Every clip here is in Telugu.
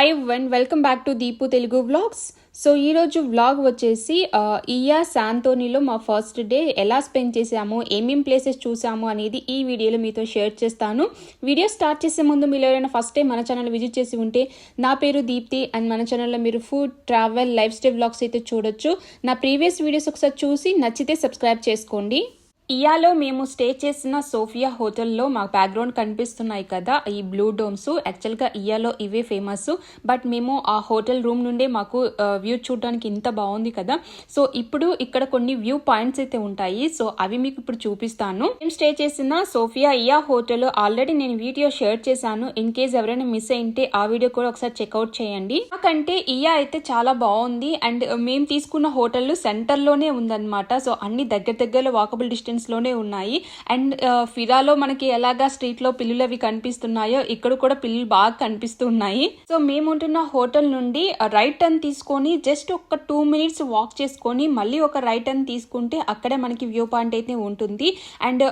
Hi one welcome back to Deepu Telugu vlogs so ఈరోజు వ్లాగ్ వచ్చేసి ఇయా శాంతోనిలో మా ఫస్ట్ డే ఎలా స్పెండ్ చేసాము ఏమేం ప్లేసెస్ చూసాము అనేది ఈ వీడియోలో మీతో షేర్ చేస్తాను. వీడియో స్టార్ట్ చేసే ముందు మీరు ఎవరైనా ఫస్ట్ టైం మన ఛానల్ విజిట్ చేసి ఉంటే నా పేరు దీప్తి అండ్ మన ఛానల్లో మీరు food travel lifestyle vlogs అయితే చూడొచ్చు. నా ప్రీవియస్ వీడియోస్ ఒకసారి చూసి నచ్చితే సబ్స్క్రైబ్ చేసుకోండి. ఇయాలో మేము స్టే చేసిన సోఫియా హోటల్లో మాకు బ్యాక్గ్రౌండ్ కనిపిస్తున్నాయి కదా ఈ బ్లూ డోమ్స్. యాక్చువల్గా ఇయాలో ఇవే ఫేమస్. బట్ మేము ఆ హోటల్ రూమ్ నుండే మాకు వ్యూ చూడడానికి ఇంత బాగుంది కదా. సో ఇప్పుడు ఇక్కడ కొన్ని వ్యూ పాయింట్స్ అయితే ఉంటాయి. సో అవి మీకు ఇప్పుడు చూపిస్తాను. మేము స్టే చేసిన సోఫియా ఇయా హోటల్ ఆల్రెడీ నేను వీడియో షేర్ చేశాను. ఇన్ కేస్ ఎవరైనా మిస్ అయింటే ఆ వీడియో కూడా ఒకసారి చెక్అవుట్ చేయండి. నాకంటే ఇయా అయితే చాలా బాగుంది. అండ్ మేము తీసుకున్న హోటల్ సెంటర్లోనే ఉందన్నమాట. సో అన్ని దగ్గర దగ్గరలో వాకబుల్ డిస్టెన్స్ లోనే ఉన్నాయి. అండ్ ఫిరాలో uh, మనకి ఎలాగా స్ట్రీట్లో పిల్లులు అవి కనిపిస్తున్నాయో ఇక్కడ కూడా పిల్లులు బాగా కనిపిస్తున్నాయి. సో మేము ఉంటున్న హోటల్ నుండి రైట్ టర్న్ తీసుకొని జస్ట్ ఒక టూ మినిట్స్ వాక్ చేసుకొని మళ్ళీ ఒక రైట్ టర్న్ తీసుకుంటే అక్కడే మనకి వ్యూ పాయింట్ అయితే ఉంటుంది. అండ్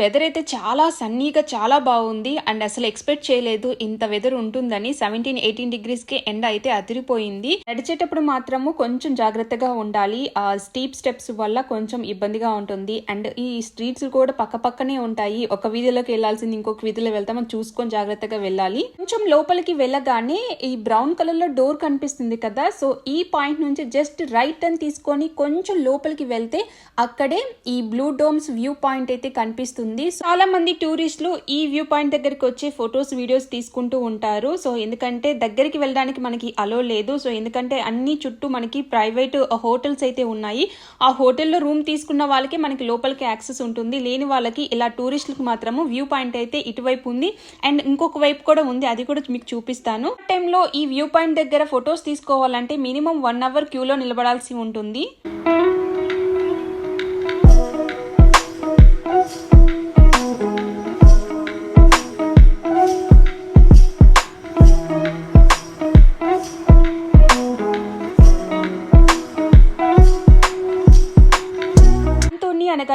వెదర్ uh, అయితే చాలా సన్నీగా చాలా బాగుంది. అండ్ అసలు ఎక్స్పెక్ట్ చేయలేదు ఇంత వెదర్ ఉంటుందని. సెవెంటీన్ ఎయిటీన్ డిగ్రీస్కి ఎండ అయితే అదిరిపోయింది. నడిచేటప్పుడు మాత్రము కొంచెం జాగ్రత్తగా ఉండాలి. ఆ స్టీప్ స్టెప్స్ వల్ల కొంచెం ఇబ్బందిగా ఉంటుంది. అండ్ ఈ స్ట్రీట్స్ కూడా పక్క పక్కనే ఉంటాయి. ఒక వీధిలోకి వెళ్ళాల్సింది ఇంకొక వీధిలో వెళ్తాం. మనం చూసుకొని జాగ్రత్తగా వెళ్ళాలి. కొంచెం లోపలికి వెళ్ళగానే ఈ బ్రౌన్ కలర్లో డోర్ కనిపిస్తుంది కదా. సో ఈ పాయింట్ నుంచి జస్ట్ రైట్ టర్న్ తీసుకొని కొంచెం లోపలికి వెళ్తే అక్కడే ఈ బ్లూ డోమ్స్ వ్యూ పాయింట్ అయితే కనిపిస్తుంది. చాలా మంది టూరిస్టులు ఈ వ్యూ పాయింట్ దగ్గరికి వచ్చి ఫొటోస్ వీడియోస్ తీసుకుంటూ ఉంటారు. సో ఎందుకంటే దగ్గరికి వెళ్ళడానికి మనకి అలో లేదు. సో ఎందుకంటే అన్ని చుట్టూ మనకి ప్రైవేట్ హోటల్స్ అయితే ఉన్నాయి. ఆ హోటల్లో రూమ్ తీసుకున్న వాళ్ళకి మనకి లోపలికి యాక్సెస్ ఉంటుంది. లేని వాళ్ళకి ఇలా టూరిస్టులకు మాత్రము వ్యూ పాయింట్ అయితే ఇటువైపు ఉంది. అండ్ ఇంకొక వైపు కూడా ఉంది. అది కూడా మీకు చూపిస్తాను. టైంలో ఈ వ్యూ పాయింట్ దగ్గర ఫొటోస్ తీసుకోవాలంటే మినిమం వన్ అవర్ క్యూలో నిలబడాల్సి ఉంటుంది.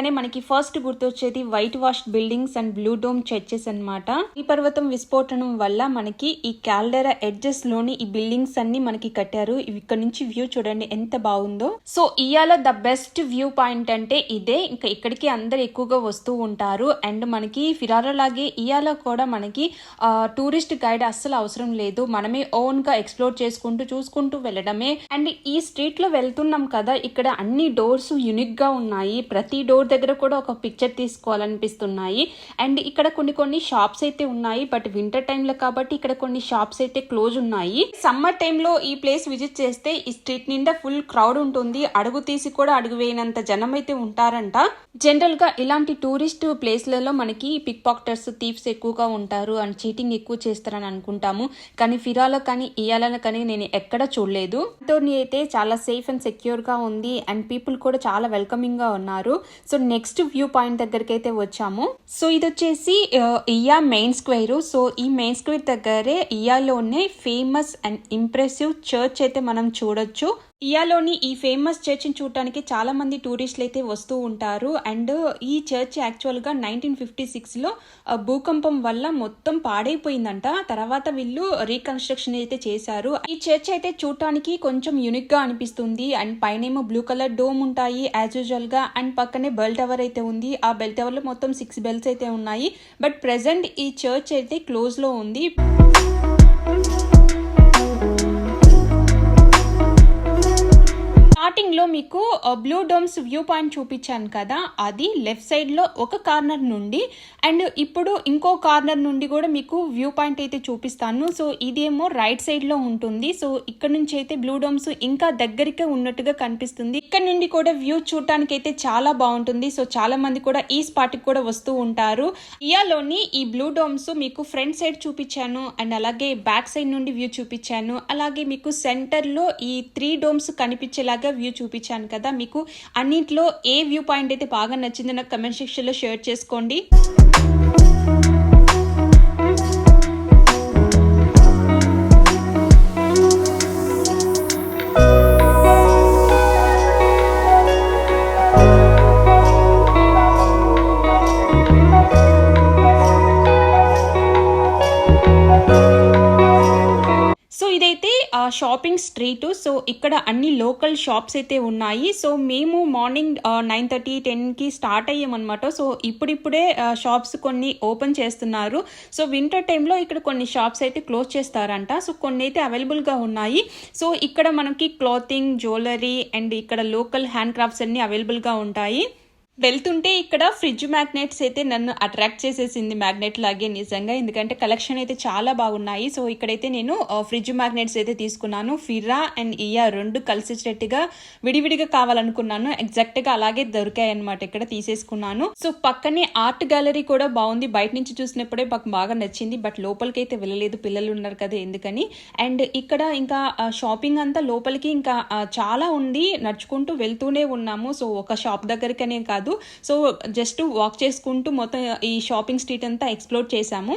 అనగానే మనకి ఫస్ట్ గుర్తొచ్చేది white wash buildings and blue dome churches అన్నమాట. ఈ పర్వతం విస్ఫోటనం వల్ల మనకి ఈ క్యాల్డెరా ఎడ్జెస్లోని ఈ బిల్డింగ్స్ అన్ని మనకి కట్టారు. ఇక్కడ నుంచి వ్యూ చూడండి ఎంత బాగుందో. సో ఇయాల ద బెస్ట్ వ్యూ పాయింట్ అంటే ఇదే. ఇంకా ఇక్కడికి అందరు ఎక్కువగా వస్తూ ఉంటారు. అండ్ మనకి ఫిరారో లాగే ఇయాల కూడా మనకి టూరిస్ట్ గైడ్ అస్సలు అవసరం లేదు. మనమే ఓన్గా ఎక్స్ప్లోర్ చేసుకుంటూ చూసుకుంటూ వెళ్ళడమే. అండ్ ఈ స్ట్రీట్లో వెళ్తున్నాం కదా ఇక్కడ అన్ని డోర్స్ యునిక్గా ఉన్నాయి. ప్రతి డోర్ దగ్గర కూడా ఒక పిక్చర్ తీసుకోవాలనిపిస్తున్నాయి. అండ్ ఇక్కడ కొన్ని కొన్ని షాప్స్ అయితే ఉన్నాయి బట్ వింటర్ టైంలో కాబట్టి ఇక్కడ కొన్ని షాప్స్ అయితే క్లోజ్ ఉన్నాయి. సమ్మర్ టైంలో ఈ ప్లేస్ విజిట్ చేస్తే ఈ స్ట్రీట్ నిండా ఫుల్ క్రౌడ్ ఉంటుంది. అడుగు తీసి కూడా అడుగు వేయనంత జనం అయితే ఉంటారంట. జనరల్గా ఇలాంటి టూరిస్ట్ ప్లేస్లలో మనకి పిక్ పాక్టర్స్ థీఫ్స్ ఎక్కువగా ఉంటారు. అండ్ చీటింగ్ ఎక్కువ చేస్తారని అనుకుంటాము. కానీ ఫిరాలో కానీ ఇయాలలో కానీ నేను ఎక్కడ చూడలేదు. అయితే చాలా సేఫ్ అండ్ సెక్యూర్గా ఉంది. అండ్ పీపుల్ కూడా చాలా వెల్కమింగ్గా ఉన్నారు. సో నెక్స్ట్ వ్యూ పాయింట్ దగ్గరికి అయితే వచ్చాము. సో ఇది వచ్చేసి ఇయా మెయిన్ స్క్వేర్. సో ఈ మెయిన్ స్క్వేర్ దగ్గరే ఇయాలోనే ఫేమస్ అండ్ ఇంప్రెసివ్ చర్చ్ అయితే మనం చూడొచ్చు. ఇయాలోని ఈ ఫేమస్ చర్చ్ని చూడటానికి చాలా మంది టూరిస్టులు అయితే వస్తూ ఉంటారు. అండ్ ఈ చర్చ్ యాక్చువల్గా నైన్టీన్ ఫిఫ్టీ సిక్స్లో భూకంపం వల్ల మొత్తం పాడైపోయిందంట. తర్వాత వీళ్ళు రీకన్స్ట్రక్షన్ అయితే చేశారు. ఈ చర్చ్ అయితే చూడటానికి కొంచెం యునిక్గా అనిపిస్తుంది. అండ్ పైనేమో బ్లూ కలర్ డోమ్ ఉంటాయి యాజ్ యూజువల్గా అండ్ పక్కనే బెల్ టవర్ అయితే ఉంది. ఆ బెల్ టవర్లో మొత్తం సిక్స్ బెల్స్ అయితే ఉన్నాయి. బట్ ప్రెసెంట్ ఈ చర్చ్ అయితే క్లోజ్లో ఉంది. స్టార్టింగ్లో మీకు బ్లూ డోమ్స్ వ్యూ పాయింట్ చూపించాను కదా అది లెఫ్ట్ సైడ్లో ఒక కార్నర్ నుండి అండ్ ఇప్పుడు ఇంకో కార్నర్ నుండి కూడా మీకు వ్యూ పాయింట్ అయితే చూపిస్తాను. సో ఇదేమో రైట్ సైడ్లో ఉంటుంది. సో ఇక్కడ నుంచి అయితే బ్లూ డోమ్స్ ఇంకా దగ్గరికే ఉన్నట్టుగా కనిపిస్తుంది. ఇక్కడ నుండి కూడా వ్యూ చూడటానికి అయితే చాలా బాగుంటుంది. సో చాలా మంది కూడా ఈ స్పాట్కి కూడా వస్తూ ఉంటారు. ఇయాలోని ఈ బ్లూ డోమ్స్ మీకు ఫ్రంట్ సైడ్ చూపించాను అండ్ అలాగే బ్యాక్ సైడ్ నుండి వ్యూ చూపించాను. అలాగే మీకు సెంటర్లో ఈ త్రీ డోమ్స్ కనిపించేలాగా వ్యూ చూపించాను కదా మీకు అన్నింటిలో ఏ వ్యూ పాయింట్ అయితే బాగా నచ్చిందో నాకు కమెంట్ సెక్షన్లో షేర్ చేసుకోండి. షాపింగ్ స్ట్రీట్ సో ఇక్కడ అన్ని లోకల్ షాప్స్ అయితే ఉన్నాయి సో మేము మార్నింగ్ నైన్ థర్టీ టెన్కి స్టార్ట్ అయ్యామన్నమాట సో ఇప్పుడిప్పుడే షాప్స్ కొన్ని ఓపెన్ చేస్తున్నారు సో వింటర్ టైంలో ఇక్కడ కొన్ని షాప్స్ అయితే క్లోజ్ చేస్తారంట సో కొన్ని అయితే అవైలబుల్గా ఉన్నాయి సో ఇక్కడ మనకి క్లాతింగ్ జ్యువెలరీ అండ్ ఇక్కడ లోకల్ హ్యాండ్ క్రాఫ్ట్స్ అన్ని అవైలబుల్గా ఉంటాయి వెళ్తుంటే ఇక్కడ ఫ్రిడ్జ్ మ్యాగ్నెట్స్ అయితే నన్ను అట్రాక్ట్ చేసేసింది మ్యాగ్నెట్ లాగే నిజంగా. ఎందుకంటే కలెక్షన్ అయితే చాలా బాగున్నాయి. సో ఇక్కడైతే నేను ఫ్రిడ్జ్ మ్యాగ్నెట్స్ అయితే తీసుకున్నాను. ఫిరా అండ్ ఇయా రెండు కలిసేటట్టుగా విడివిడిగా కావాలనుకున్నాను. ఎగ్జాక్ట్గా అలాగే దొరికాయి అనమాట ఇక్కడ తీసేసుకున్నాను. సో పక్కనే ఆర్ట్ గ్యాలరీ కూడా బాగుంది. బయట నుంచి చూసినప్పుడే మాకు బాగా నచ్చింది. బట్ లోపలికి అయితే వెళ్ళలేదు. పిల్లలు ఉన్నారు కదా ఎందుకని. అండ్ ఇక్కడ ఇంకా షాపింగ్ అంతా లోపలికి ఇంకా చాలా ఉంది. నడుచుకుంటూ వెళ్తూనే ఉన్నాము. సో ఒక షాప్ దగ్గరికనే కాదు. సో జస్ట్ వాక్ చేసుకుంటూ మొత్తం ఈ షాపింగ్ స్ట్రీట్ అంతా ఎక్స్ప్లోర్ చేశాము.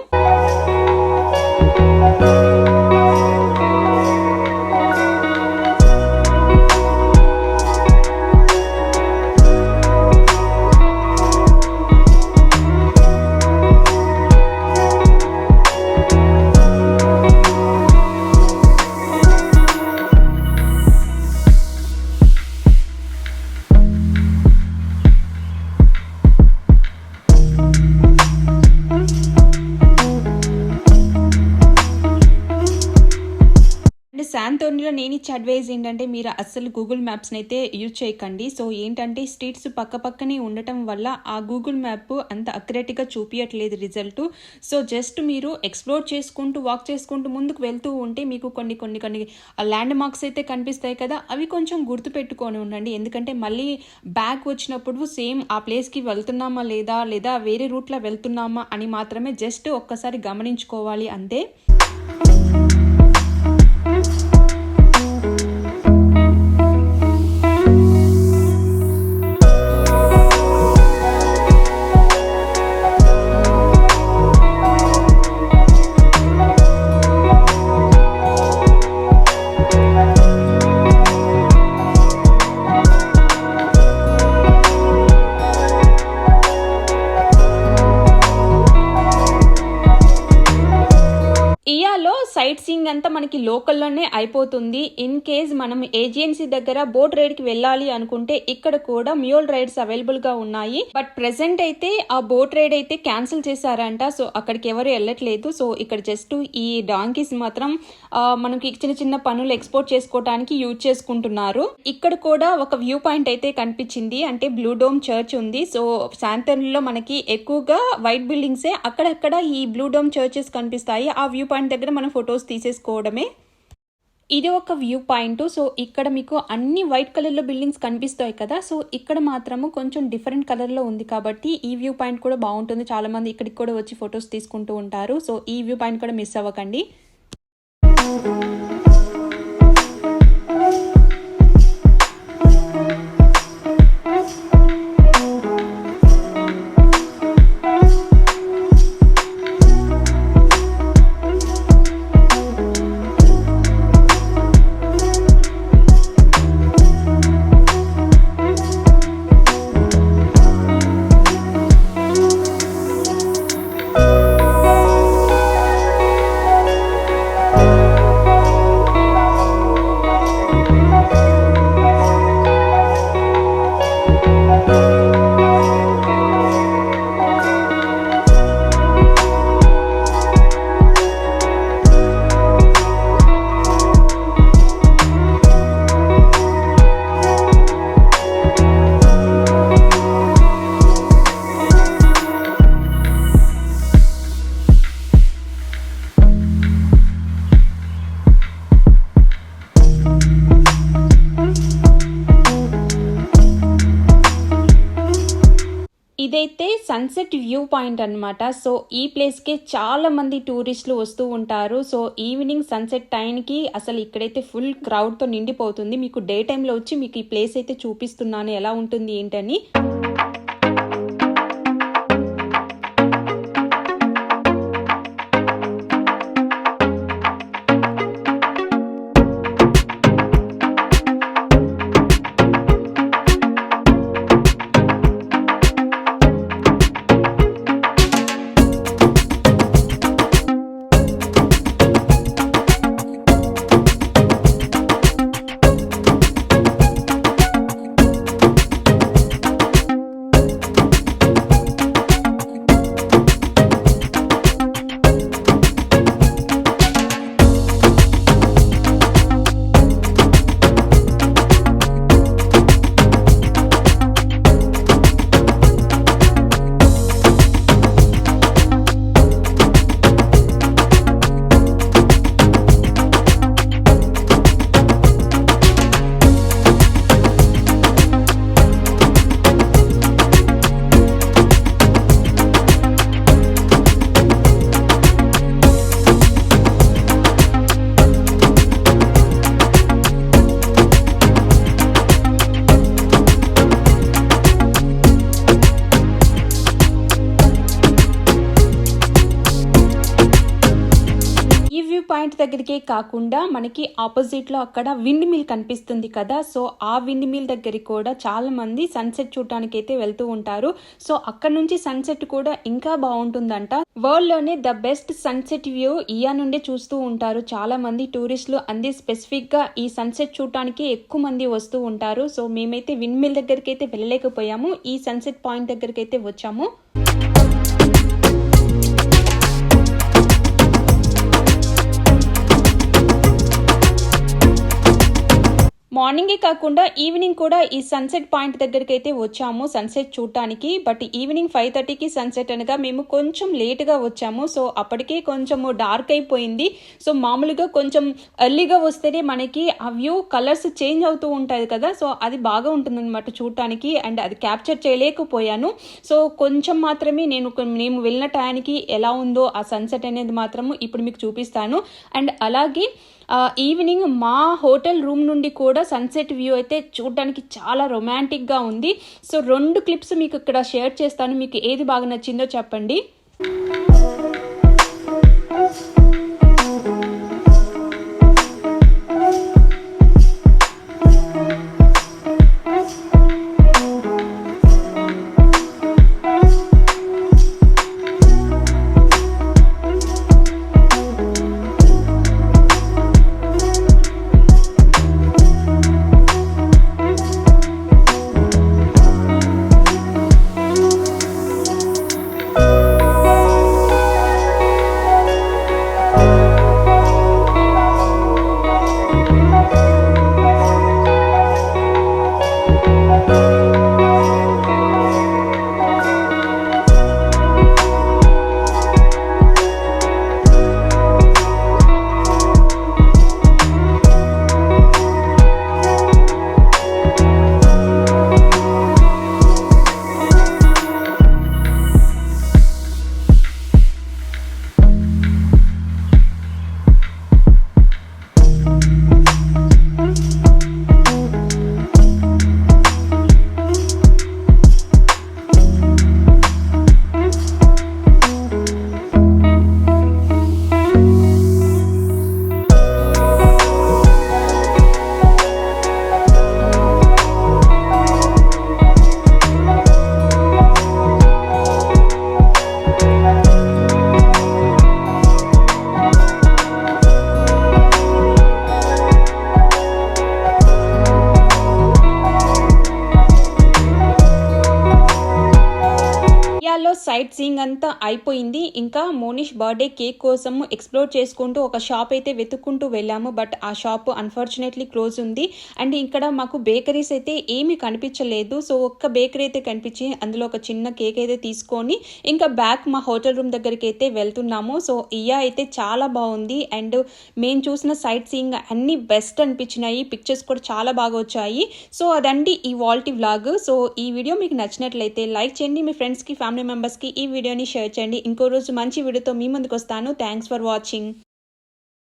శాంతోనిలో నేను ఇచ్చే అడ్వైజ్ ఏంటంటే మీరు అస్సలు గూగుల్ మ్యాప్స్ని అయితే యూజ్ చేయకండి. సో ఏంటంటే స్ట్రీట్స్ పక్క పక్కనే ఉండటం వల్ల ఆ గూగుల్ మ్యాప్ అంత అక్యురేట్గా చూపించట్లేదు రిజల్ట్ సో జస్ట్ మీరు ఎక్స్ప్లోర్ చేసుకుంటూ వాక్ చేసుకుంటూ ముందుకు వెళ్తూ ఉంటే మీకు కొన్ని కొన్ని కొన్ని ల్యాండ్ మార్క్స్ అయితే కనిపిస్తాయి కదా. అవి కొంచెం గుర్తుపెట్టుకొని ఉండండి. ఎందుకంటే మళ్ళీ బ్యాక్ వచ్చినప్పుడు సేమ్ ఆ ప్లేస్కి వెళ్తున్నామా లేదా లేదా వేరే రూట్లో వెళ్తున్నామా అని మాత్రమే జస్ట్ ఒక్కసారి గమనించుకోవాలి. అంతే. సైట్ సీయింగ్ అంతా మనకి లోకల్లోనే అయిపోతుంది. ఇన్ కేస్ మనం ఏజెన్సీ దగ్గర బోట్ రైడ్కి వెళ్ళాలి అనుకుంటే ఇక్కడ కూడా మ్యూల్ రైడ్స్ అవైలబుల్గా ఉన్నాయి. బట్ ప్రెసెంట్ అయితే ఆ బోట్ రైడ్ అయితే క్యాన్సిల్ చేశారంట. సో అక్కడికి ఎవరు వెళ్ళట్లేదు. సో ఇక్కడ జస్ట్ ఈ డాంకీస్ మాత్రం మనకి చిన్న చిన్న పనులు ఎక్స్పోర్ట్ చేసుకోవడానికి యూజ్ చేసుకుంటున్నారు. ఇక్కడ కూడా ఒక వ్యూ పాయింట్ అయితే కనిపించింది. అంటే బ్లూ డోమ్ చర్చ్ ఉంది. సో శాంతన్లో మనకి ఎక్కువగా వైట్ బిల్డింగ్సే అక్కడక్కడ ఈ బ్లూ డోమ్ చర్చెస్ కనిపిస్తాయి. ఆ వ్యూ పాయింట్ దగ్గర మనం ఫొటోస్ తీసేసుకోవడమే. ఇది ఒక వ్యూ పాయింట్ సో ఇక్కడ మీకు అన్ని వైట్ కలర్లో బిల్డింగ్స్ కనిపిస్తాయి కదా సో ఇక్కడ మాత్రము కొంచెం డిఫరెంట్ కలర్లో ఉంది కాబట్టి ఈ వ్యూ పాయింట్ కూడా బాగుంటుంది. చాలామంది ఇక్కడికి కూడా వచ్చి ఫొటోస్ తీసుకుంటూ ఉంటారు సో ఈ వ్యూ పాయింట్ కూడా మిస్ అవ్వకండి. సన్సెట్ వ్యూ పాయింట్ అన్నమాట. సో ఈ ప్లేస్కే చాలా మంది టూరిస్టులు వస్తూ ఉంటారు. సో ఈవినింగ్ సన్సెట్ టైంకి అసలు ఇక్కడైతే ఫుల్ క్రౌడ్తో నిండిపోతుంది. మీకు డే టైంలో వచ్చి మీకు ఈ ప్లేస్ అయితే చూపిస్తున్నాను. ఎలా ఉంటుంది ఏంటని. పాయింట్ దగ్గరికే కాకుండా మనకి ఆపోజిట్లో అక్కడ విండ్ మిల్ కనిపిస్తుంది కదా సో ఆ విండ్ మిల్ దగ్గరికి కూడా చాలా మంది సన్సెట్ చూడటానికి అయితే వెళ్తూ ఉంటారు. సో అక్కడ నుంచి సన్సెట్ కూడా ఇంకా బాగుంటుందంట. వరల్డ్లోనే ద బెస్ట్ సన్సెట్ వ్యూ ఇయా నుండే చూస్తూ ఉంటారు. చాలా మంది టూరిస్టులు అంది స్పెసిఫిక్గా ఈ సన్సెట్ చూడటానికి ఎక్కువ మంది వస్తూ ఉంటారు. సో మేమైతే విండ్ మిల్ దగ్గరికి అయితే వెళ్ళలేకపోయాము. ఈ సన్సెట్ పాయింట్ దగ్గరికి అయితే వచ్చాము. మార్నింగే కాకుండా ఈవినింగ్ కూడా ఈ సన్సెట్ పాయింట్ దగ్గరికి అయితే వచ్చాము సన్సెట్ చూడటానికి. బట్ ఈవినింగ్ ఫైవ్ థర్టీకి సన్సెట్ అనగా మేము కొంచెం లేట్గా వచ్చాము. సో అప్పటికే కొంచెము డార్క్ అయిపోయింది. సో మామూలుగా కొంచెం ఎర్లీగా వస్తేనే మనకి ఆ వ్యూ కలర్స్ చేంజ్ అవుతూ ఉంటుంది కదా. సో అది బాగా ఉంటుందన్నమాట చూడటానికి. అండ్ అది క్యాప్చర్ చేయలేకపోయాను. సో కొంచెం మాత్రమే నేను మేము వెళ్ళిన టయానికి ఎలా ఉందో ఆ సన్సెట్ అనేది మాత్రము ఇప్పుడు మీకు చూపిస్తాను. అండ్ అలాగే ఈవినింగ్ మా హోటల్ రూమ్ నుండి కూడా సన్సెట్ వ్యూ అయితే చూడడానికి చాలా రొమాంటిక్గా ఉంది. సో రెండు క్లిప్స్ మీకు ఇక్కడ షేర్ చేస్తాను. మీకు ఏది బాగా నచ్చిందో చెప్పండి. అయిపోయింది. ఇంకా బర్త్డే కేక్ కోసం ఎక్స్ప్లోర్ చేసుకుంటూ ఒక షాప్ అయితే వెతుక్కుంటూ వెళ్ళాము. బట్ ఆ షాప్ అన్ఫార్చునేట్లీ క్లోజ్ ఉంది. అండ్ ఇక్కడ మాకు బేకరీస్ అయితే ఏమీ కనిపించలేదు. సో ఒక్క బేకరీ అయితే కనిపించి అందులో ఒక చిన్న కేక్ అయితే తీసుకొని ఇంకా బ్యాక్ మా హోటల్ రూమ్ దగ్గరికి అయితే వెళ్తున్నాము. సో ఇయా అయితే చాలా బాగుంది. అండ్ మేము చూసిన సైట్ సీయింగ్ అన్ని బెస్ట్ అనిపించినాయి. పిక్చర్స్ కూడా చాలా బాగా వచ్చాయి. సో అదండి ఈ వాల్టీ వ్లాగ్ సో ఈ వీడియో మీకు నచ్చినట్లయితే లైక్ చేయండి. మీ ఫ్రెండ్స్కి ఫ్యామిలీ మెంబర్స్కి ఈ వీడియోని షేర్ చేయండి. ఇంకో రోజు మంచి వీడియోతో మీ ముందుకు వస్తాను థ్యాంక్స్ ఫర్ వాచింగ్